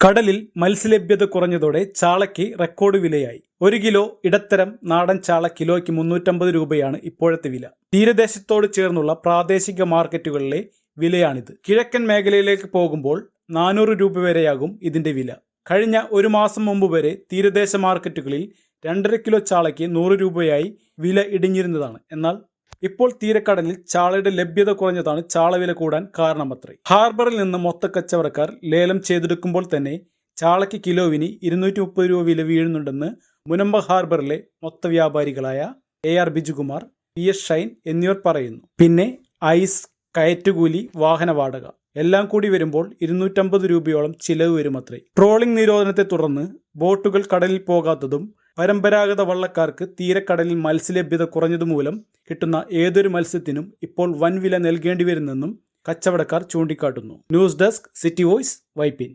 കടലിൽ മത്സ്യലഭ്യത കുറഞ്ഞതോടെ ചാളയ്ക്ക് റെക്കോർഡ് വിലയായി. ഒരു കിലോ ഇടത്തരം നാടൻ ചാള കിലോയ്ക്ക് മുന്നൂറ്റമ്പത് രൂപയാണ് ഇപ്പോഴത്തെ വില. തീരദേശത്തോട് ചേർന്നുള്ള പ്രാദേശിക മാർക്കറ്റുകളിലെ വിലയാണിത്. കിഴക്കൻ മേഖലയിലേക്ക് പോകുമ്പോൾ നാനൂറ് രൂപ വരെയാകും ഇതിന്റെ വില. കഴിഞ്ഞ ഒരു മാസം മുമ്പ് വരെ തീരദേശ മാർക്കറ്റുകളിൽ രണ്ടര കിലോ ചാളയ്ക്ക് നൂറ് രൂപയായി വില ഇടിഞ്ഞിരുന്നതാണ്. എന്നാൽ ഇപ്പോൾ തീരക്കടലിൽ ചാളയുടെ ലഭ്യത കുറഞ്ഞതാണ് ചാളവില കൂടാൻ കാരണമത്രേ. ഹാർബറിൽ നിന്ന് മൊത്തക്കച്ചവടക്കാർ ലേലം ചെയ്തെടുക്കുമ്പോൾ തന്നെ ചാളയ്ക്ക് കിലോവിന് ഇരുന്നൂറ്റി മുപ്പത് രൂപ വില വീഴുന്നുണ്ടെന്ന് മുനമ്പ ഹാർബറിലെ മൊത്ത വ്യാപാരികളായ A R Bijukumar P S Shine എന്നിവർ പറയുന്നു. പിന്നെ ഐസ് കയറ്റുകൂലി വാഹന വാടക എല്ലാം കൂടി വരുമ്പോൾ ഇരുന്നൂറ്റമ്പത് രൂപയോളം ചിലവ് വരുമത്രേ. ട്രോളിംഗ് നിരോധനത്തെ തുടർന്ന് ബോട്ടുകൾ കടലിൽ പോകാത്തതും പരമ്പരാഗത വള്ളക്കാർക്ക് തീരക്കടലിൽ മത്സ്യലഭ്യത കുറഞ്ഞതുമൂലം കിട്ടുന്ന ഏതൊരു മത്സ്യത്തിനും ഇപ്പോൾ വൻവില നൽകേണ്ടി വരുന്നെന്നും കച്ചവടക്കാർ ചൂണ്ടിക്കാട്ടുന്നു. News desk city voice Vypin